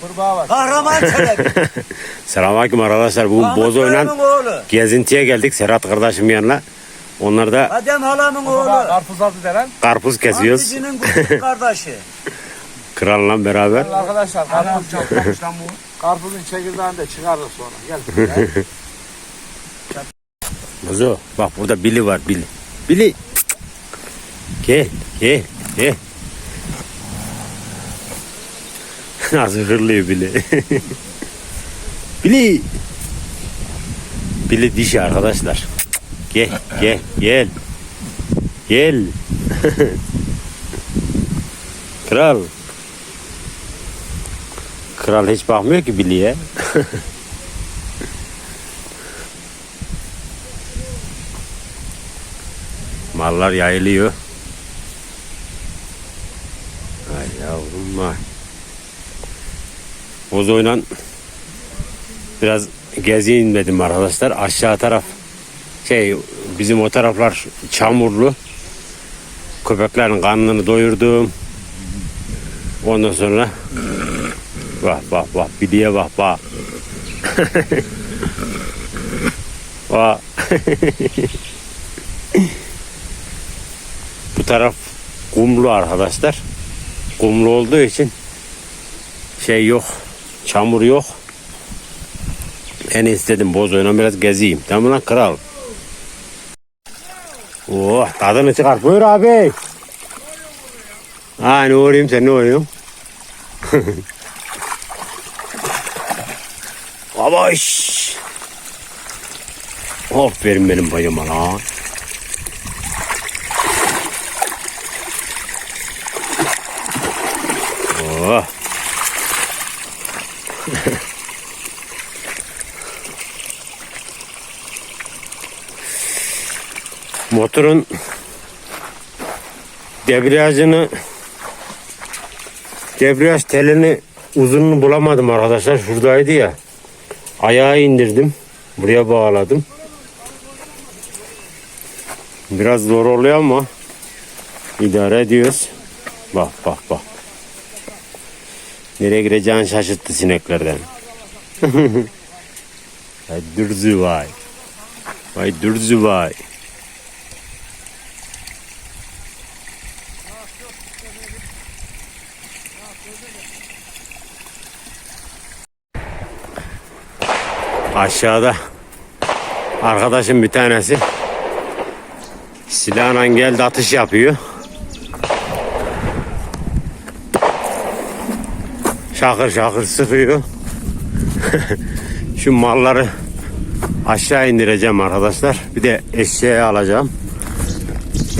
Kurbağa var. Kahraman Çelebi. Selamünaleyküm arkadaşlar. Bugün Mahmut Bozo'yla Bey'in oğlu. gezintiye geldik. Serhat kardeşim yanına. Onlar da Adem halamın Kurbağa oğlu. karpuz altı denen. karpuz kesiyoruz. Küçük kardeşi. Kralla beraber. Arkadaşlar karpuz çok lan bu. Karpuzun çekirdeğini de çıkarırız sonra. Gel. Gel. Bozo bak burada Billy var Billy. Billy. Gel gel gel. Nasıl hırlıyor Billy. Billy. Billy dişi arkadaşlar. Gel gel gel. Gel. Kral. Kral hiç bakmıyor ki Billy'ye. Mallar yayılıyor. Ay yavrum vay. Bozoyla biraz gezeyim dedim arkadaşlar. Aşağı taraf şey bizim o taraflar çamurlu. Köpeklerin karnını doyurdum. Ondan sonra bak bak bak bir diye bak bak. bak. Bu taraf kumlu arkadaşlar. Kumlu olduğu için şey yok. Çamur yok. En istedim bozoyla biraz gezeyim. Tamam lan kral. Oh tadını çıkar. Buyur abi. Ha ne uğrayayım sen ne uğrayıyorsun? Babaş. Aferin benim bayıma lan. Oh. Motorun debriyajını debriyaj telini uzununu bulamadım arkadaşlar. Şuradaydı ya. Ayağı indirdim. Buraya bağladım. Biraz zor oluyor ama idare ediyoruz. Bak bak bak. Nereye gireceğini şaşırttı sineklerden. Dürzü vay. Vay dürzü vay. Aşağıda arkadaşım bir tanesi silahla geldi atış yapıyor. Şakır şakır sıkıyor. Şu malları aşağı indireceğim arkadaşlar. Bir de eşeği alacağım.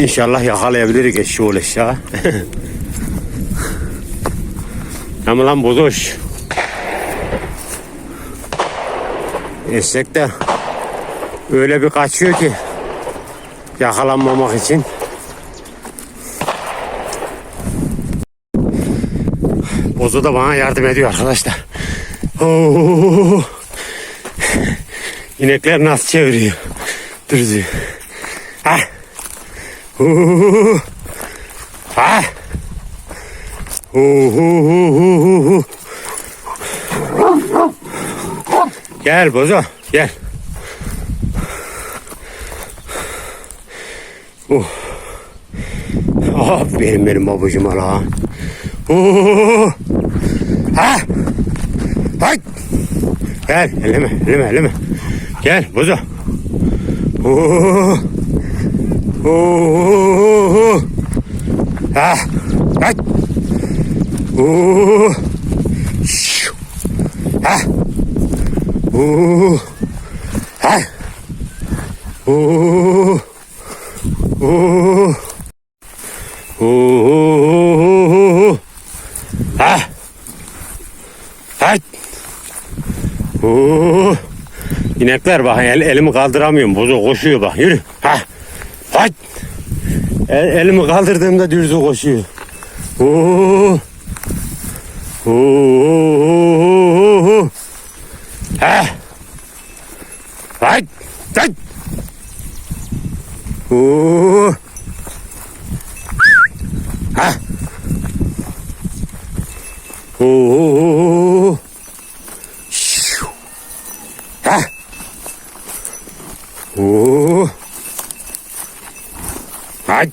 İnşallah yakalayabiliriz eşeği ol eşeği. Ama lan bozoş. Eşek de öyle bir kaçıyor ki yakalanmamak için. Bozo da bana yardım ediyor arkadaşlar. İnekler nasıl çeviriyor? Dürzü. Ha. Oo. Ha. Oo. Gel Bozo gel. Oh. Aferin benim babacığıma lan. Oo. Ha! Hay! Gel, eleme, eleme, eleme. Gel, buzu. Oo. Oo. Ha! Hay! Şşş. Ha! Oo. Ha! Oo. Oo. Oo. Ha! Hay! Oo. İnekler bak el, elimi kaldıramıyorum. Bozu koşuyor bak. Yürü. Ha. Hay! El, elimi kaldırdığımda dürzü koşuyor. Oo. Oo. à. Phải chạy ủa. À ủa à ủa. Phải.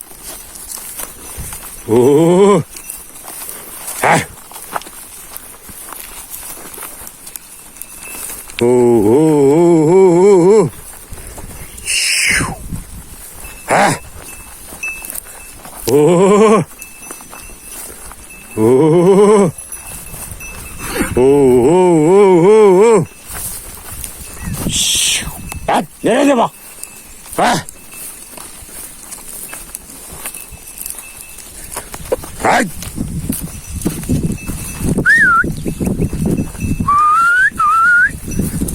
Ủa. Ha. Hay! Hay! Oo. Ha. Oo. Oo, oo, oo, oo. Şşş. Lan nerede bak? Ha? Hay.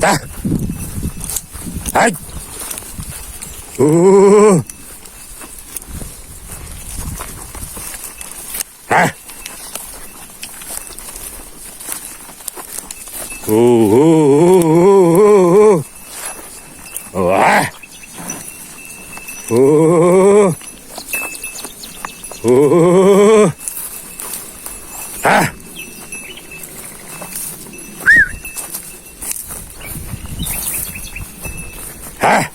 Da. Hay. Oo. Ha. Oo, oo, oo, oo. Vah. Oo. Oo. Ha. Ha.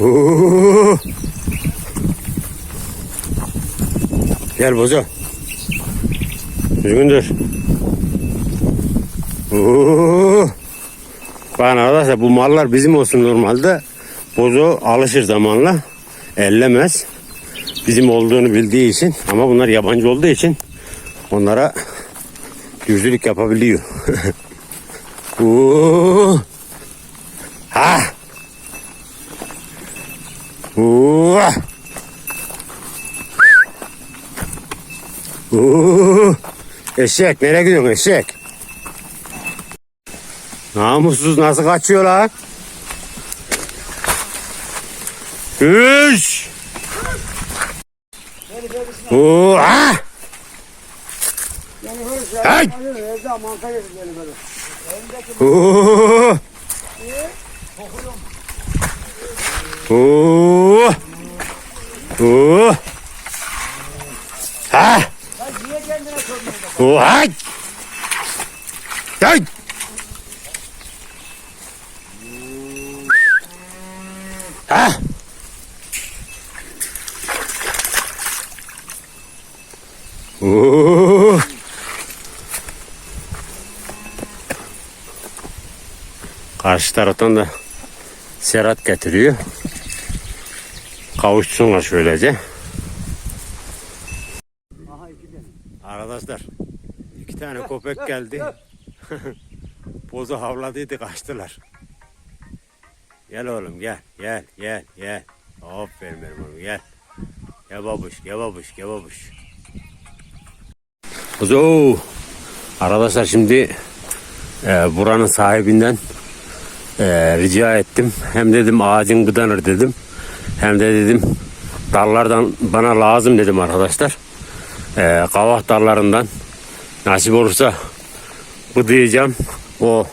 Oo. Gel bozu. Düzgün dur. Oo. Bakın arkadaşlar bu mallar bizim olsun normalde. Bozu alışır zamanla. Ellemez. Bizim olduğunu bildiği için ama bunlar yabancı olduğu için onlara düzlülük yapabiliyor. Oo. Ha. Oo. Oo. Eşek nereye gidiyorsun eşek? Namussuz nasıl kaçıyor lan? Üç. Oo, ah! Ay! Oo! Oo! Oo! Ha! Oo, ay! Ha! Oo! Karşı taraftan da Serhat getiriyor. Kavuşsunlar şöylece. Arkadaşlar iki tane köpek geldi. Bozu havladıydı kaçtılar. Gel oğlum gel gel gel gel. Aferin benim oğlum gel. Gel babuş gel babuş gel babuş. Kuzu. Arkadaşlar şimdi e, buranın sahibinden e, rica ettim. Hem dedim ağacın gıdanır dedim. Hem de dedim dallardan bana lazım dedim arkadaşlar. E, kavak dallarından nasip olursa bıdayacağım. O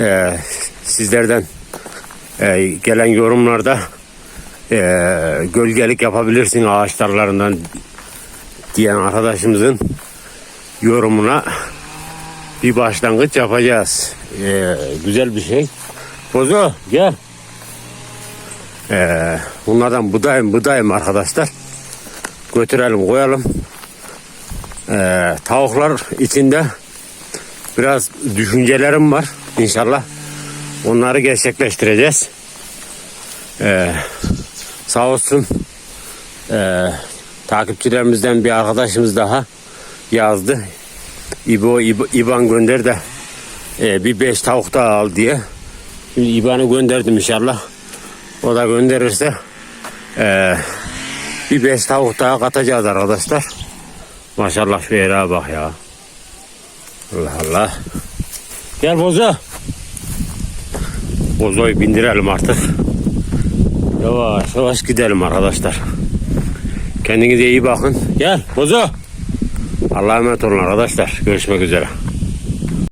e, sizlerden e, gelen yorumlarda e, gölgelik yapabilirsin ağaç dallarından diyen arkadaşımızın yorumuna bir başlangıç yapacağız. Ee, güzel bir şey. Bozo gel. Ee, bunlardan budayım budayım arkadaşlar. Götürelim koyalım. Ee, tavuklar içinde biraz düşüncelerim var. İnşallah onları gerçekleştireceğiz. Ee, sağ olsun ee, takipçilerimizden bir arkadaşımız daha yazdı. İbo, İban gönder de e, bir beş tavuk daha al diye. İban'ı gönderdim inşallah. O da gönderirse e, bir beş tavuk daha katacağız arkadaşlar. Maşallah şu yere bak ya. Allah Allah. Gel Bozo. Bozo'yu bindirelim artık. Yavaş yavaş gidelim arkadaşlar. Kendinize iyi bakın. Gel Bozo. Allah'a emanet olun arkadaşlar. Görüşmek üzere.